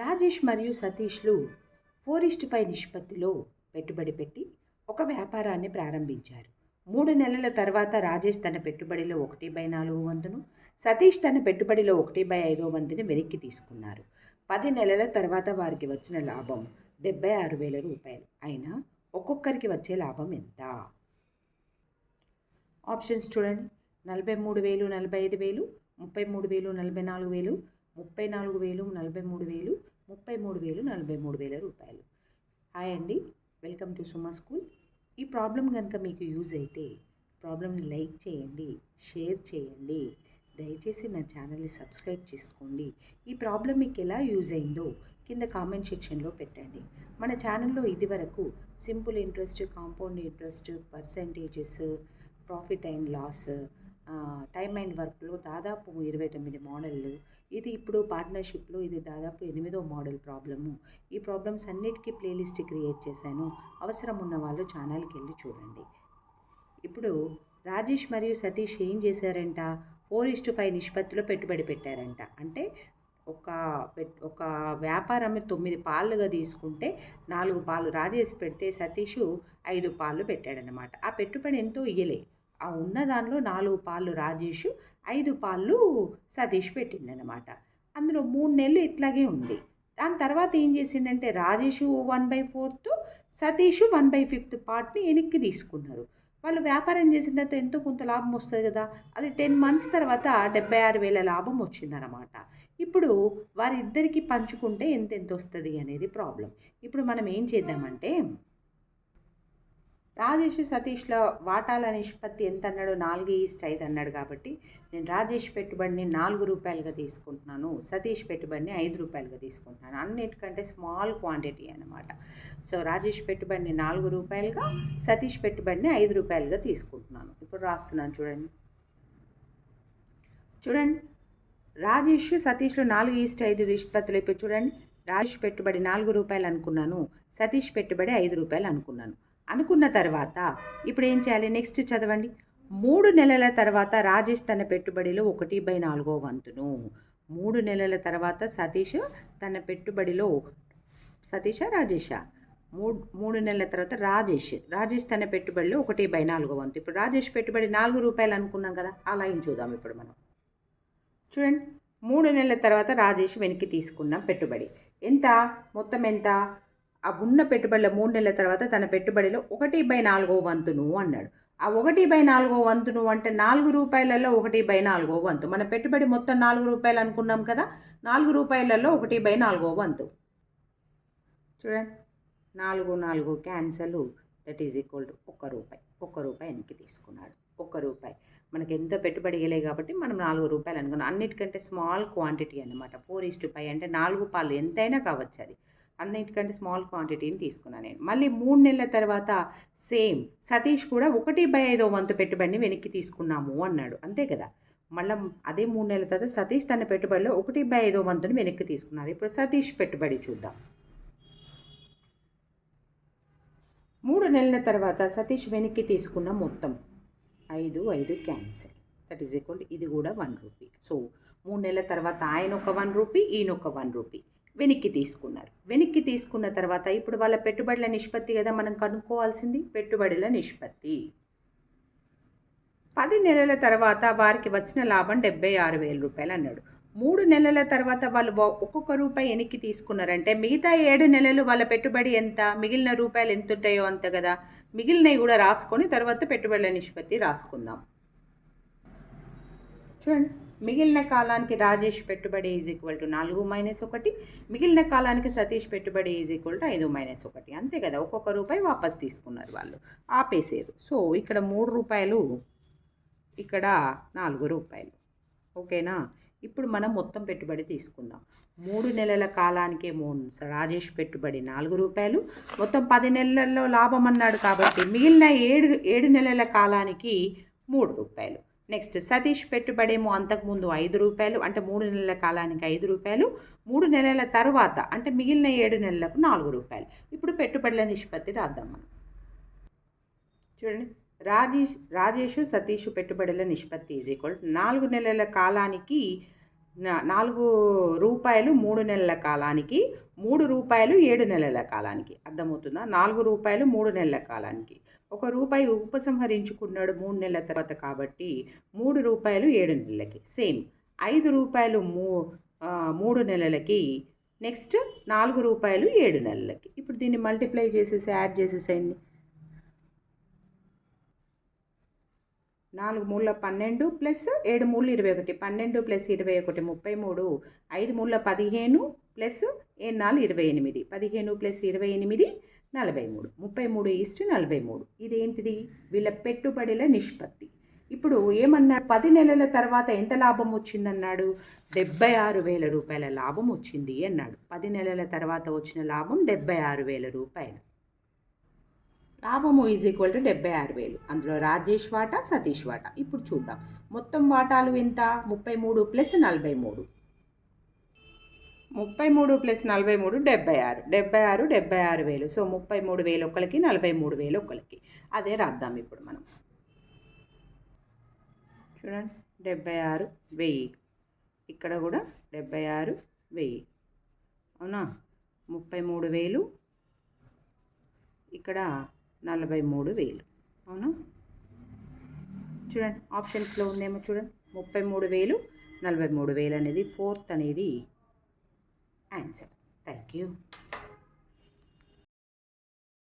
రాజేష్ మరియు సతీష్లు ఫోర్ ఇస్ట్ ఫైవ్ నిష్పత్తిలో పెట్టుబడి పెట్టి ఒక వ్యాపారాన్ని ప్రారంభించారు. మూడు నెలల తర్వాత రాజేష్ తన పెట్టుబడిలో ఒకటి బై నాలుగు వంతును సతీష్ తన పెట్టుబడిలో ఒకటి బై ఐదో వంతుని వెనక్కి తీసుకున్నారు. పది నెలల తర్వాత వారికి వచ్చిన లాభం డెబ్బై ఆరు వేల రూపాయలు. అయినా ఒక్కొక్కరికి వచ్చే లాభం ఎంత? ఆప్షన్స్ చూడండి. నలభై మూడు వేలు నలభై ఐదు వేలు ముప్పై మూడు వేలు నలభై నాలుగు వేలు ముప్పై నాలుగు వేలు నలభై మూడు వేలు ముప్పై మూడు వేలు నలభై మూడు వేల రూపాయలు. హాయ్ అండి వెల్కమ్ టు సుమా స్కూల్. ఈ ప్రాబ్లం కనుక మీకు యూజ్ అయితే ప్రాబ్లమ్ని లైక్ చేయండి షేర్ చేయండి. దయచేసి నా ఛానల్ని సబ్స్క్రైబ్ చేసుకోండి. ఈ ప్రాబ్లం మీకు ఎలా యూజ్ అయిందో కింద కామెంట్ సెక్షన్లో పెట్టండి. మన ఛానల్లో ఇదివరకు simple interest compound interest percentages profit and loss time and వర్క్లో దాదాపు ఇరవై తొమ్మిది మోడళ్ళు ఇది ఇప్పుడు పార్ట్నర్షిప్లో ఇది దాదాపు ఎనిమిదో మోడల్ ప్రాబ్లము ఈ ప్రాబ్లమ్స్ అన్నిటికీ ప్లేలిస్ట్ క్రియేట్ చేశాను. అవసరం ఉన్న వాళ్ళు ఛానల్కి వెళ్ళి చూడండి. ఇప్పుడు రాజేష్ మరియు సతీష్ ఏం చేశారంట? ఫోర్ ఇస్ టు ఫైవ్ నిష్పత్తిలో పెట్టుబడి పెట్టారంట. అంటే ఒక పెట్ ఒక వ్యాపారం తొమ్మిది పాలుగా తీసుకుంటే నాలుగు పాలు రాజేష్ పెడితే సతీష్ ఐదు పాలు పెట్టాడనమాట ఆ పెట్టుబడి ఎంతో ఇయ్యలే. ఆ ఉన్న దానిలో నాలుగు పాలు రాజేష్ ఐదు పాళ్ళు సతీష్ పెట్టిండనమాట. అందులో మూడు నెలలు ఇట్లాగే ఉంది. దాని తర్వాత ఏం చేసిందంటే Rajesh one by fourth Satish one by fifth పార్ట్ని వెనక్కి తీసుకున్నారు. వాళ్ళు వ్యాపారం చేసిన తర్వాత ఎంతో కొంత లాభం వస్తుంది కదా? అది టెన్ మంత్స్ తర్వాత డెబ్బై ఆరు వేల లాభం వచ్చిందనమాట. ఇప్పుడు వారిద్దరికి పంచుకుంటే ఎంత ఎంత వస్తుంది అనేది ప్రాబ్లం. ఇప్పుడు మనం ఏం చేద్దామంటే రాజేష్ సతీష్ల వాటాల నిష్పత్తి ఎంత అన్నాడు నాలుగు ఈస్ట్ ఐదు అన్నాడు కాబట్టి నేను రాజేష్ పెట్టుబడిని నాలుగు రూపాయలుగా తీసుకుంటున్నాను సతీష్ పెట్టుబడిని ఐదు రూపాయలుగా తీసుకుంటున్నాను. అన్నిటికంటే స్మాల్ క్వాంటిటీ అనమాట సో రాజేష్ పెట్టుబడిని నాలుగు రూపాయలుగా సతీష్ పెట్టుబడిని ఐదు రూపాయలుగా తీసుకుంటున్నాను. ఇప్పుడు రాస్తున్నాను చూడండి. చూడండి. రాజేష్ సతీష్లో నాలుగు ఈస్ట్ ఐదు నిష్పత్తులు ఇప్పుడు చూడండి. రాజేష్ పెట్టుబడి నాలుగు రూపాయలు అనుకున్నాను సతీష్ పెట్టుబడి ఐదు రూపాయలు అనుకున్నాను. అనుకున్న తర్వాత ఇప్పుడు ఏం చేయాలి? నెక్స్ట్ చదవండి. మూడు నెలల తర్వాత రాజేష్ తన పెట్టుబడిలో ఒకటి బై నాలుగో వంతును. మూడు నెలల తర్వాత సతీష్ తన పెట్టుబడిలో సతీష రాజేష? మూడు మూడు నెలల తర్వాత రాజేష్. రాజేష్ తన పెట్టుబడిలో ఒకటి బై నాలుగో వంతు. ఇప్పుడు రాజేష్ పెట్టుబడి నాలుగు రూపాయలు అనుకున్నాం కదా అలా ఏం చూద్దాం ఇప్పుడు మనం. చూడండి. మూడు నెలల తర్వాత రాజేష్ వెనక్కి తీసుకున్న పెట్టుబడి. ఎంత? మొత్తం ఎంత? ఆ ఉన్న పెట్టుబడిలో మూడు నెలల తర్వాత తన పెట్టుబడిలో ఒకటి బై నాలుగో వంతును అన్నాడు. ఆ ఒకటి బై నాలుగో వంతును అంటే నాలుగు రూపాయలలో ఒకటి బై నాలుగో వంతు. మన పెట్టుబడి మొత్తం నాలుగు రూపాయలు అనుకున్నాం కదా నాలుగు రూపాయలలో ఒకటి బై నాలుగో వంతు. చూడండి నాలుగు నాలుగు cancel that is equal to ఒక్క రూపాయి. ఒక్క రూపాయి వెనక్కి తీసుకున్నాడు. ఒక్క రూపాయి. మనకి ఎంత పెట్టుబడి ఇవ్వలేదు కాబట్టి మనం నాలుగు రూపాయలు అనుకున్నాం. అన్నిటికంటే స్మాల్ క్వాంటిటీ అనమాట ఫోర్ ఈస్ టు ఫైవ్ అంటే నాలుగు పాలు ఎంతైనా కావచ్చు అది. అన్నిటికంటే స్మాల్ క్వాంటిటీని తీసుకున్నాను నేను. మళ్ళీ మూడు నెలల తర్వాత సేమ్. సతీష్ కూడా ఒకటి బై ఐదో వంతు పెట్టుబడిని వెనక్కి తీసుకున్నాము అన్నాడు. అంతే కదా? మళ్ళీ అదే మూడు నెలల తర్వాత సతీష్ తన పెట్టుబడిలో ఒకటి బై ఐదో వంతుని వెనక్కి తీసుకున్నారు. ఇప్పుడు సతీష్ పెట్టుబడి చూద్దాం. మూడు నెలల తర్వాత సతీష్ వెనక్కి తీసుకున్న మొత్తం ఐదు ఐదు క్యాన్సిల్. దట్ ఈజ్ ఈక్వల్ ఇది కూడా వన్ రూపీ. సో మూడు నెలల తర్వాత ఆయన ఒక వన్ రూపీ ఈయన ఒక వన్ రూపీ. వెనక్కి తీసుకున్నారు. వెనక్కి తీసుకున్న తర్వాత ఇప్పుడు వాళ్ళ పెట్టుబడుల నిష్పత్తి కదా మనం కనుక్కోవాల్సింది? పెట్టుబడుల నిష్పత్తి. పది నెలల తర్వాత వారికి వచ్చిన లాభం డెబ్బై ఆరు వేల రూపాయలు అన్నాడు. మూడు నెలల తర్వాత వాళ్ళు ఒక్కొక్క రూపాయి వెనక్కి తీసుకున్నారంటే మిగతా ఏడు నెలలు వాళ్ళ పెట్టుబడి ఎంత? మిగిలిన రూపాయలు ఎంత ఉంటాయో అంత కదా? మిగిలినవి కూడా రాసుకొని తర్వాత పెట్టుబడుల నిష్పత్తి రాసుకుందాం. చూడండి. మిగిలిన కాలానికి రాజేష్ పెట్టుబడి ఈజ్ ఈక్వల్ టు నాలుగు మైనస్ ఒకటి మిగిలిన కాలానికి సతీష్ పెట్టుబడి ఈజ్ ఈక్వల్ టు ఐదు మైనస్ ఒకటి. అంతే కదా ఒక్కొక్క రూపాయి వాపస్ తీసుకున్నారు వాళ్ళు ఆపేసారు. సో ఇక్కడ మూడు రూపాయలు ఇక్కడ నాలుగు రూపాయలు. ఓకేనా? ఇప్పుడు మనం మొత్తం పెట్టుబడి తీసుకుందాం. మూడు నెలల కాలానికే మూడు రాజేష్ పెట్టుబడి నాలుగు రూపాయలు మొత్తం పది నెలల్లో లాభం అన్నాడు కాబట్టి మిగిలిన ఏడు ఏడు నెలల కాలానికి మూడు రూపాయలు. నెక్స్ట్ సతీష్ పెట్టుబడేమో అంతకుముందు ఐదు రూపాయలు అంటే మూడు నెలల కాలానికి ఐదు రూపాయలు మూడు నెలల తర్వాత అంటే మిగిలిన ఏడు నెలలకు నాలుగు రూపాయలు. ఇప్పుడు పెట్టుబడుల నిష్పత్తి రాద్దాం మనం. చూడండి. రాజేష్ రాజేష్ సతీష్ పెట్టుబడుల నిష్పత్తి ఈజ్ ఈక్వల్ నాలుగు నెలల కాలానికి నాలుగు రూపాయలు మూడు నెలల కాలానికి మూడు రూపాయలు ఏడు నెలల కాలానికి. అర్థమవుతుందా? నాలుగు రూపాయలు మూడు నెలల కాలానికి. ఒక రూపాయి ఉపసంహరించుకున్నాడు మూడు నెలల తర్వాత కాబట్టి మూడు రూపాయలు ఏడు నెలలకి. సేమ్ ఐదు రూపాయలు మూ మూడు నెలలకి. నెక్స్ట్ నాలుగు రూపాయలు ఏడు నెలలకి. ఇప్పుడు దీన్ని మల్టిప్లై చేసేసి యాడ్ చేసేసేయండి నాలుగు మూల పన్నెండు ప్లస్ ఏడు మూడు ఇరవై ఒకటి. పన్నెండు ప్లస్ ఇరవై ఒకటి ముప్పై మూడు. ఐదు మూల పదిహేను ప్లస్ ఏ నాలుగు ఇరవై ఎనిమిది. పదిహేను ప్లస్ ఇరవై ఎనిమిది నలభై మూడు. ముప్పై మూడు ఈస్ట్ నలభై మూడు. ఇదేంటిది? వీళ్ళ పెట్టుబడుల నిష్పత్తి. ఇప్పుడు ఏమన్నాడు పది నెలల తర్వాత ఎంత లాభం వచ్చిందన్నాడు? డెబ్బై ఆరు వేల రూపాయల లాభం వచ్చింది అన్నాడు. పది నెలల తర్వాత వచ్చిన లాభం డెబ్బై ఆరు వేల రూపాయలు. లాభము ఈజ్ ఈక్వల్ టు డెబ్బై ఆరు వేలు. అందులో రాజేష్ వాటా సతీష్ వాటా. ఇప్పుడు చూద్దాం. మొత్తం వాటాలు ఎంత? ముప్పై మూడు ప్లస్ నలభై మూడు. ముప్పై మూడు ప్లస్ నలభై మూడు డెబ్బై ఆరు. డెబ్బై ఆరు డెబ్బై ఆరు వేలు. సో ముప్పై మూడు వేలు ఒకరికి నలభై మూడు వేలు ఒకరికి అదే రాద్దాం ఇప్పుడు మనం. చూడండి డెబ్బై ఆరు వెయ్యి. ఇక్కడ కూడా డెబ్బై ఆరు వెయ్యి. అవునా? ముప్పై మూడు వేలు. ఇక్కడ నలభై మూడు వేలు. అవునా? చూడండి ఆప్షన్స్లో ఉందేమో చూడండి. ముప్పై మూడు వేలు నలభై మూడు వేలు అనేది ఫోర్త్ అనేది answer. Thank you.